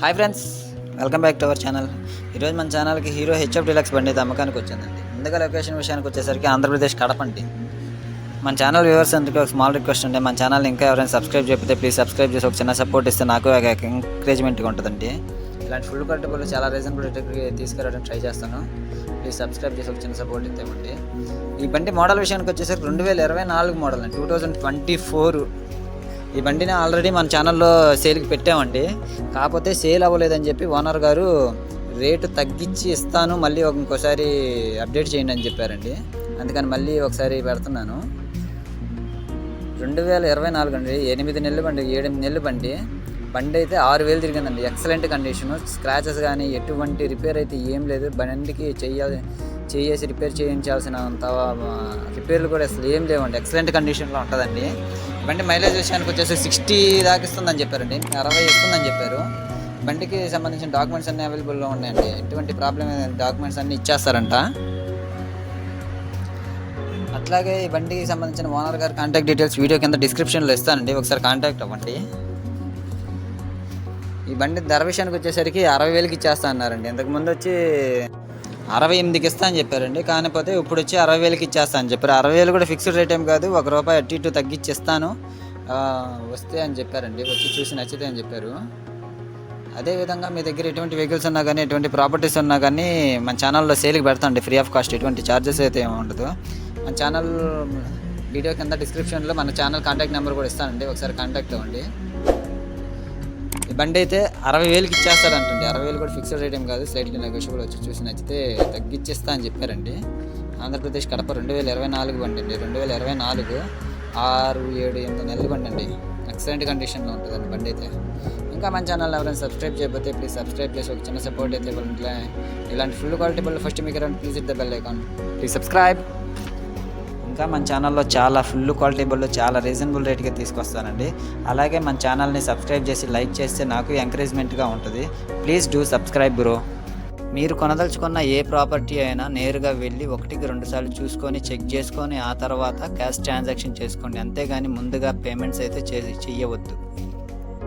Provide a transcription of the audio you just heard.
Hi friends welcome back to our channel. ఈరోజు మన ఛానల్కి హీరో హెచ్ఎఫ్ డిలక్స్ బండి అయితే అమ్మకానికి వచ్చిందండి. ముందుగా లొకేషన్ విషయానికి వచ్చేసరికి ఆంధ్రప్రదేశ్ కడపండి. మన ఛానల్ వ్యూవర్స్ అందుకే ఒక స్మాల్ రిక్వెస్ట్ ఉండే మన ఛానల్ ఇంకా ఎవరైనా సబ్స్క్రైబ్ చెప్తే ప్లీజ్ సబ్స్క్రైబ్ చేసి ఒక చిన్న సపోర్ట్ ఇస్తే నాకు ఎంకరేజ్మెంట్గా ఉంటుందండి. ఇలాంటి ఫుల్ కంటబుల్ చాలా రీజనబుల్ రేట్కి తీసుకురావడానికి ట్రై చేస్తాను. ప్లీజ్ సబ్స్క్రైబ్ చేసి ఒక చిన్న సపోర్ట్ ఇస్తామండి ఈ బండి మోడల్ విషయానికి వచ్చేసరికి రెండు వేల ఇరవై నాలుగు మోడల్ అండి. టూ థౌజండ్ ట్వంటీ ఫోర్ ఈ బండిని ఆల్రెడీ మన ఛానల్లో సేల్కి పెట్టామండి. కాకపోతే సేల్ అవ్వలేదని చెప్పి ఓనర్ గారు రేటు తగ్గించి ఇస్తాను మళ్ళీ ఇంకోసారి అప్డేట్ చేయండి అని చెప్పారండి. అందుకని మళ్ళీ ఒకసారి పెడుతున్నాను. రెండు వేల ఇరవై నాలుగు అండి. ఎనిమిది నెలలు బండి ఏడెనిమిది నెలలు బండి. బండి అయితే ఆరు వేలు తిరిగిందండి. ఎక్సలెంట్ కండిషను స్క్రాచెస్ కానీ ఎటువంటి రిపేర్ అయితే ఏం లేదు. బండికి చెయ్యాలి. చేసి రిపేర్ చేయించాల్సిన అంత రిపేర్లు కూడా అసలు ఏం లేవండి. ఎక్సలెంట్ కండిషన్లో ఉంటుందండి. బండి మైలేజ్ విషయానికి వచ్చేసి సిక్స్టీ దాకా ఇస్తుందని చెప్పారండి. అరవై ఇస్తుందని చెప్పారు. బండికి సంబంధించిన డాక్యుమెంట్స్ అన్నీ అవైలబుల్లో ఉన్నాయండి. ఎటువంటి ప్రాబ్లం డాక్యుమెంట్స్ అన్నీ ఇచ్చేస్తారంట. అట్లాగే ఈ బండికి సంబంధించిన ఓనర్ గారి కాంటాక్ట్ డీటెయిల్స్ వీడియో కింద డిస్క్రిప్షన్లో ఇస్తానండి. ఒకసారి కాంటాక్ట్ అవ్వండి. ఈ బండి ధర విషయానికి వచ్చేసరికి అరవై వేలకి ఇచ్చేస్తా అన్నారండి. ఇంతకుముందు వచ్చి అరవై ఎనిమిదికి ఇస్తా అని చెప్పారండి. కాకపోతే ఇప్పుడు వచ్చి అరవై వేలకి ఇచ్చేస్తా అని చెప్పారు. అరవై వేలు కూడా ఫిక్స్డ్ రేట్ ఏం కాదు. ఒక రూపాయి అటు ఇటు తగ్గించి ఇస్తాను వస్తే అని చెప్పారండి. వచ్చి చూసి నచ్చితే అని చెప్పారు. అదేవిధంగా మీ దగ్గర ఎటువంటి వెహికల్స్ ఉన్నా కానీ ఎటువంటి ప్రాపర్టీస్ ఉన్నా కానీ మన ఛానల్లో సేల్కి పెడతాండి ఫ్రీ ఆఫ్ కాస్ట్ ఎటువంటి ఛార్జెస్ అయితే ఏమి ఉండదు. మన ఛానల్ వీడియో కింద డిస్క్రిప్షన్లో మన ఛానల్ కాంటాక్ట్ నెంబర్ కూడా ఇస్తానండి. ఒకసారి కాంటాక్ట్ అవ్వండి. బండి అయితే అరవై వేలకి ఇచ్చేస్తారంటండి అరవై వేలు కూడా ఫిక్స్డ్ రేట్ ఏం కాదు. స్లైట్లీ నెగోషియబుల్ వచ్చి చూసి నచ్చితే తగ్గిచ్చేస్తా అని చెప్పారండి. ఆంధ్రప్రదేశ్ కడప రెండు వేల ఇరవై నాలుగు బండి అండి రెండు వేల ఇరవై నాలుగు ఆరు ఏడు ఎనిమిది నెలల బండి అండి ఎక్సలెంట్ కండిషన్లో ఉంటుందండి బండి అయితే. ఇంకా మన ఛానల్ ఎవరైనా సబ్స్క్రైబ్ చేయకపోతే ప్లీజ్ సబ్స్క్రైబ్ చేసి ఒక చిన్న సపోర్ట్ అయితే ఇలాంటి ఫుల్ క్వాలిటీ బళ్ళు ఫస్ట్ మీకు రండి please hit the bell icon please subscribe ఇంకా మన ఛానల్లో చాలా ఫుల్ క్వాలిటీ బళ్ళు చాలా రీజనబుల్ రేట్గా తీసుకొస్తానండి. అలాగే మన ఛానల్ని సబ్స్క్రైబ్ చేసి లైక్ చేస్తే నాకు ఎంకరేజ్మెంట్గా ఉంటుంది. ప్లీజ్ డూ సబ్స్క్రైబ్ బ్రో మీరు కొనదలుచుకున్న ఏ ప్రాపర్టీ అయినా నేరుగా వెళ్ళి ఒకటికి రెండు సార్లు చూసుకొని చెక్ చేసుకొని ఆ తర్వాత క్యాష్ ట్రాన్సాక్షన్ చేసుకోండి. అంతేగాని ముందుగా పేమెంట్స్ అయితే చేసి చెయ్యవద్దు.